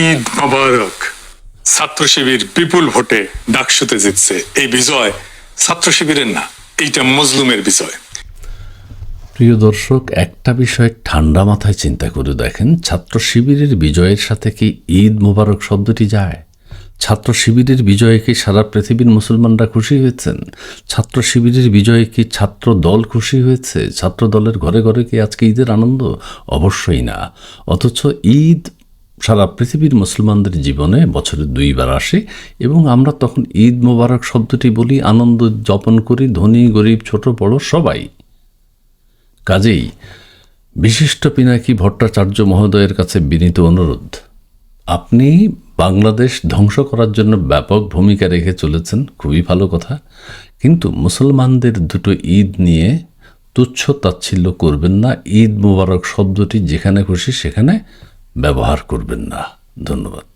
ঈদ মোবারক। ছাত্র শিবির বিপুল ভোটে ডাকসুতে জিতছে। এই বিজয় ছাত্র শিবিরের না, এইটা মজলুমের বিজয়। প্রিয় দর্শক, একটা বিষয় ঠান্ডা মাথায় চিন্তা করে দেখেন, ছাত্র শিবিরের বিজয়ের সাথে কি ঈদ মোবারক শব্দটি যায়? ছাত্র শিবিরের বিজয়ে কি সারা পৃথিবীর মুসলমানরা খুশি হয়েছেন? ছাত্র শিবিরের বিজয়ে কি ছাত্র দল খুশি হয়েছে? ছাত্র দলের ঘরে ঘরে কি আজকে ঈদের আনন্দ? অবশ্যই না। অথচ ঈদ সারা পৃথিবীর মুসলমানদের জীবনে বছরে দুইবার আসে এবং আমরা তখন ঈদ মোবারক শব্দটি বলি, আনন্দ যাপন করি, ধনী, গরিব, ছোট, বড়, সবাই। কাজেই বিশিষ্ট পিনাকি ভট্টাচার্য মহোদয়ের কাছে বিনীত অনুরোধ, আপনি বাংলাদেশ ধ্বংস করার জন্য ব্যাপক ভূমিকা রেখে চলেছেন, খুবই ভালো কথা। কিন্তু মুসলমানদের দুটো ঈদ নিয়ে তুচ্ছ তাচ্ছিল্য করবেন না। ঈদ মোবারক শব্দটি যেখানে খুশি সেখানে ব্যবহার করবেন না। ধন্যবাদ।